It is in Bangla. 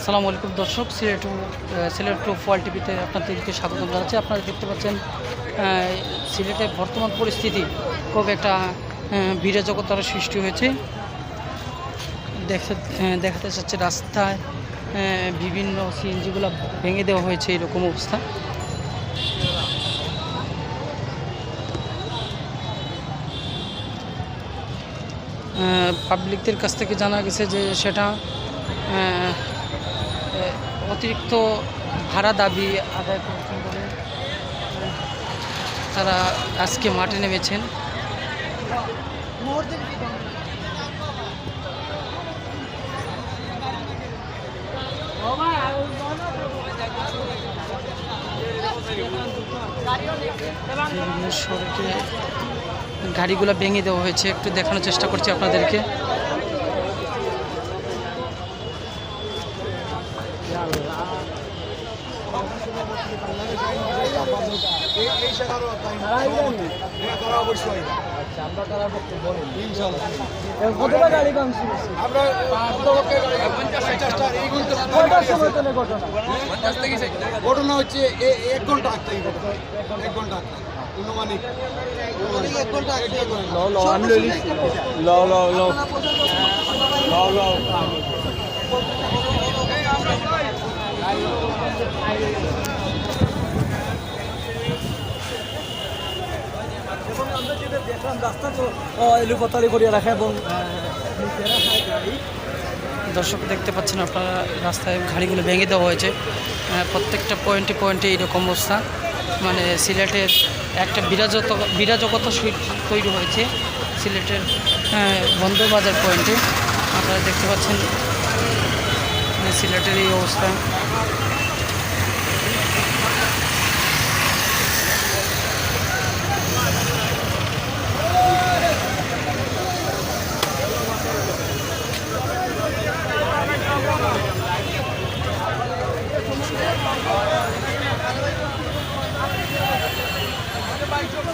আসসালামু আলাইকুম দর্শক সিলেট সিলেট টু ফল টিভিতে আপনাদেরকে স্বাগত জানাচ্ছি। আপনারা দেখতে পাচ্ছেন সিলেটের বর্তমান পরিস্থিতি খুব একটা জগতার সৃষ্টি হয়েছে। দেখে দেখাতে চাচ্ছে রাস্তায় বিভিন্ন সিএনজিগুলো ভেঙে দেওয়া হয়েছে এরকম অবস্থা। পাবলিকদের কাছ থেকে জানা গেছে যে সেটা অতিরিক্ত ভাড়া দাবি আদায় করছেন বলে তারা আজকে মাঠে নেমেছেন। সড়কে গাড়িগুলো ভেঙে দেওয়া হয়েছে। একটু দেখানোর চেষ্টা করছি আপনাদেরকে। ঘটনা? হচ্ছে এক ঘণ্টা। এক ঘণ্টা আগ। অনুমানিক অনুমানিক এক ঘণ্টা আগ থেকে ঘটনা। এবং দর্শক দেখতে পাচ্ছেন আপনারা, রাস্তায় গাড়িগুলো ভেঙে দেওয়া হয়েছে। প্রত্যেকটা পয়েন্টে পয়েন্টে এইরকম অবস্থা। মানে সিলেটের একটা বিরাজত, বিরাজকতা তৈরি হয়েছে সিলেটের বন্দরবাজার পয়েন্টে। আপনারা দেখতে পাচ্ছেন সিলেটের এই অবস্থা।